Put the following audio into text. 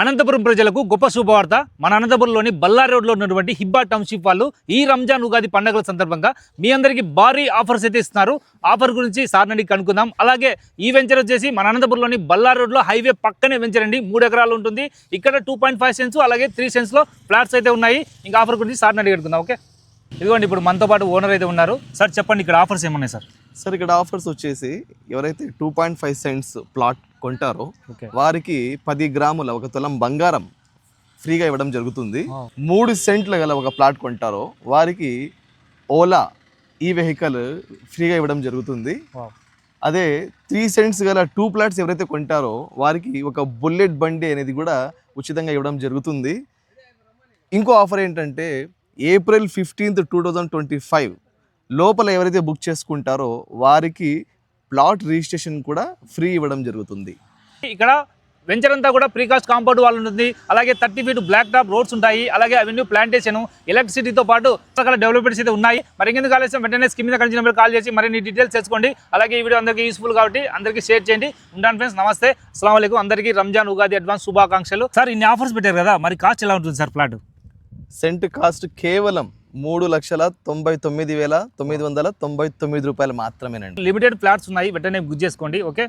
అనంతపురం ప్రజలకు గొప్ప శుభవార్త. మన అనంతపురంలోని బల్లారి రోడ్లో ఉన్నటువంటి హిబ్బా టౌన్షిప్ వాళ్ళు ఈ రంజాన్ ఉగాది పండుగల సందర్భంగా మీ అందరికీ భారీ ఆఫర్స్ అయితే ఇస్తున్నారు. ఆఫర్ గురించి సార్ నడికి కనుక్కుందాం. అలాగే ఈ వెంచర్ వచ్చేసి మన అనంతపురంలోని బల్లారి రోడ్లో హైవే పక్కనే వెంచర్ అండి. మూడు ఎకరాలు ఉంటుంది. ఇక్కడ టూ పాయింట్ ఫైవ్ సెన్స్ అలాగే త్రీ సెన్స్లో ఫ్లాట్స్ అయితే ఉన్నాయి. ఇంకా ఆఫర్ గురించి సార్ నడికి కనుక్కుందాం ఓకే? ఇదిగోండి ఇప్పుడు మనతో పాటు ఓనర్ అయితే ఉన్నారు. సార్ చెప్పండి ఇక్కడ ఆఫర్స్ ఏమన్నాయి సార్? సార్ ఇక్కడ ఆఫర్స్ వచ్చేసి ఎవరైతే two point five cents plot కొంటారో వారికి పది గ్రాముల ఒక తులం బంగారం ఫ్రీగా ఇవ్వడం జరుగుతుంది. మూడు సెంట్ల గల ఒక ప్లాట్ కొంటారో వారికి ఓలా ఈ వెహికల్ ఫ్రీగా ఇవ్వడం జరుగుతుంది. అదే త్రీ సెంట్స్ గల టూ ప్లాట్స్ ఎవరైతే కొంటారో వారికి ఒక బుల్లెట్ బండి అనేది కూడా ఉచితంగా ఇవ్వడం జరుగుతుంది. ఇంకో ఆఫర్ ఏంటంటే April fifteenth two thousand twenty five లోపల ఎవరైతే బుక్ చేసుకుంటారో వారికి ప్లాట్ రిజిస్ట్రేషన్ కూడా ఫ్రీ ఇవ్వడం జరుగుతుంది. ఇక్కడ వెంచర్ అంతా కూడా ప్రీకాస్ట్ కాంపౌండ్ వాళ్ళు ఉంటుంది. అలాగే thirty feet black top roads ఉంటాయి. అలాగే అవెన్యూ ప్లాంటేషన్ ఎలక్ట్రిసిటీతో పాటు రకాల డెవలప్మెంట్స్ అయితే ఉన్నాయి. మరి ఇంకెందుకు ఆలస్యం? వెంటనే స్కిమ్ మీద కలిసి నెంబర్ కాల్ చేసి మరిన్ని డీటెయిల్స్ తెలుసుకోండి. అలాగే ఈ వీడియో అందరికీ యూస్ఫుల్ కాబట్టి అందరికీ షేర్ చేయండి. ఉంటాను ఫ్రెండ్స్ నమస్తే. అస్సలం అందరికీ రంజాన్ ఉగాది అడ్వాన్స్ శుభాకాంక్షలు. సార్ ఇన్ని ఆఫర్స్ పెట్టారు కదా మరి కాస్ట్ ఎలా ఉంటుంది సార్ ప్లాట్? సెంట్ కాస్ట్ కేవలం మూడు లక్షల తొంభై తొమ్మిది వేల తొమ్మిది వందల తొంభై తొమ్మిది రూపాయలు మాత్రమేనండి. లిమిటెడ్ ఫ్లాట్స్ ఉన్నాయి. వెంటనే గుర్తు చేసుకోండి ఓకే?